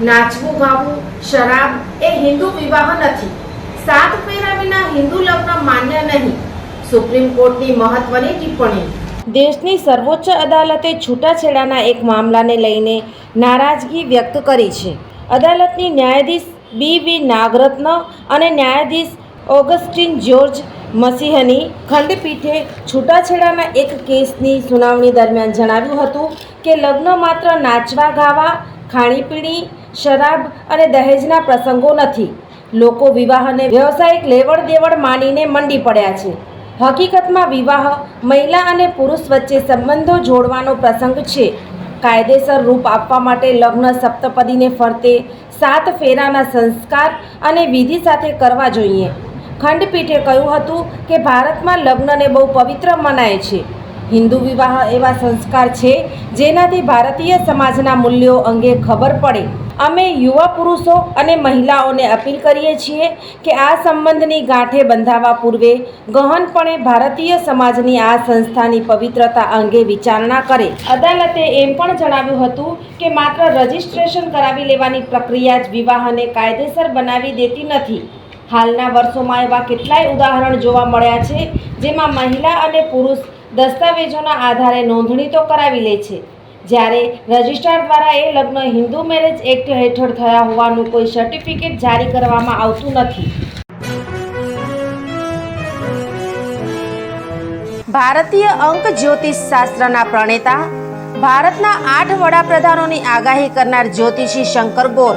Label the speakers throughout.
Speaker 1: નાચવું, ગાવું, શરાબ એ હિન્દુ વિવાહ નથી. સાત ફેરા વિના હિન્દુ લગ્ન માન્ય નહીં. સુપ્રીમ કોર્ટની મહત્વની ટિપ્પણી. દેશની સર્વોચ્ચ અદાલતે છૂટાછેડાના એક મામલાને લઈને નારાજગી વ્યક્ત કરી છે. અદાલતની ન્યાયાધીશ બી વી નાગરત્ન અને ન્યાયાધીશ ઓગસ્ટિન જ્યોર્જ મસીહની ખંડપીઠે છૂટાછેડાના એક કેસની સુનાવણી દરમિયાન જણાવ્યું હતું કે લગ્ન માત્ર નાચવા, ગાવા, ખાણીપીણી શરાબ અને દહેજના પ્રસંગો નથી. લોકો વિવાહને વ્યવસાયિક લેવડ દેવડ માનીને મંડી પડ્યા છે. હકીકતમાં વિવાહ મહિલા અને પુરુષ વચ્ચે સંબંધો જોડવાનો પ્રસંગ છે. કાયદેસર રૂપ આપવા માટે લગ્ન સપ્તપદીને ફરતે સાત ફેરાના સંસ્કાર અને વિધિ સાથે કરવા જોઈએ. ખંડપીઠે કહ્યું હતું કે ભારતમાં લગ્નને બહુ પવિત્ર મનાય છે. હિન્દુ વિવાહ એવા સંસ્કાર છે જેનાથી ભારતીય સમાજના મૂલ્યો અંગે ખબર પડે. અમે યુવા પુરુષો અને મહિલાઓને અપીલ કરીએ છીએ કે આ સંબંધની ગાંઠે બંધાવા પૂર્વે ગહનપણે ભારતીય સમાજની આ સંસ્થાની પવિત્રતા અંગે વિચારણા કરે. અદાલતે એમ પણ જણાવ્યું હતું કે માત્ર રજિસ્ટ્રેશન કરાવી લેવાની પ્રક્રિયા જ વિવાહને કાયદેસર બનાવી દેતી નથી. હાલના વર્ષોમાં એવા કેટલાય ઉદાહરણ જોવા મળ્યા છે જેમાં મહિલા અને પુરુષ દસ્તાવેજોના આધારે નોંધણી તો કરાવી લે છે. જ્યારે રજિસ્ટ્રાર દ્વારા એ લગ્ન હિન્દુ મેરેજ એક્ટ હેઠળ થયા હોવાનું કોઈ સર્ટિફિકેટ જારી કરવામાં આવતું નથી. ભારતીય અંક જ્યોતિષ શાસ્ત્રના પ્રણેતા, ભારતના આઠ વડાપ્રધાનોની આગાહી કરનાર જ્યોતિષી શંકર ગોર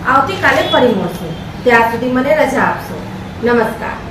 Speaker 1: આવતીકાલે ફરી મળશું. ત્યાં સુધી મને રજા આપશો. નમસ્કાર.